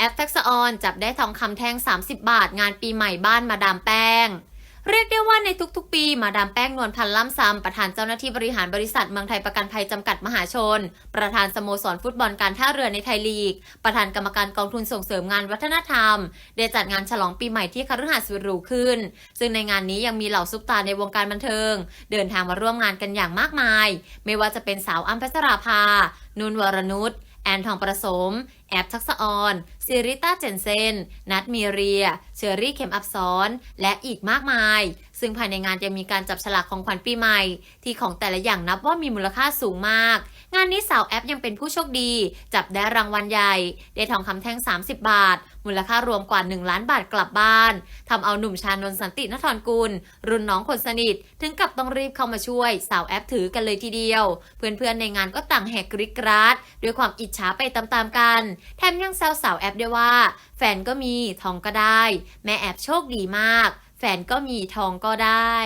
แอปทักษออนจับได้ทองคำแท่ง 30 บาท งานปีใหม่บ้านมาดามแป้ง เรียกได้ว่าในทุกๆ ปี มาดามแป้งนวลพันธ์ล่ำซำประธานเจ้าหน้าที่บริหารบริษัทเมืองไทยประกันภัยจำกัดมหาชน ประธานสโมสรฟุตบอลการท่าเรือในไทยลีก ประธานกรรมการกองทุนส่งเสริมงานวัฒนธรรม ได้จัดงานฉลองปีใหม่ที่คฤหาสน์สุดหรูขึ้น ซึ่งในงานนี้ยังมีเหล่าซุปตาในวงการบันเทิง เดินทางมาร่วมงานกันอย่างมากมาย ไม่ว่าจะเป็นสาวอ้ำพัชราภา นุนวรนุช แอนทองประสม แอปทักษะออนซิริต้าเจนเซน นัทมีเรีย เชอรี่เข็มอับซ้อน และอีกมากมาย ซึ่งภายในงานยังมีการจับฉลากของขวัญปีใหม่ ที่ของแต่ละอย่างนับว่ามีมูลค่าสูงมาก งานนี้สาวแอปยังเป็นผู้โชคดี จับได้รางวัลใหญ่ ได้ทองคำแท่ง 30 บาท มูลค่ารวมกว่า 1 ล้านบาทกลับบ้านทำเอาหนุ่มชานนสันตินครกุล รุ่นน้องคนสนิท ถึงกับต้องรีบเข้ามาช่วย สาวแอปถือกันเลยทีเดียว เพื่อนๆในงานก็ต่างแหกกริกกราดด้วยความอิจฉาไปตามๆกัน แถมยังแซวสาวแอปด้วยว่า แฟนก็มีทองก็ได้ แม่แอปโชคดีมาก แฟนก็มีทองก็ได้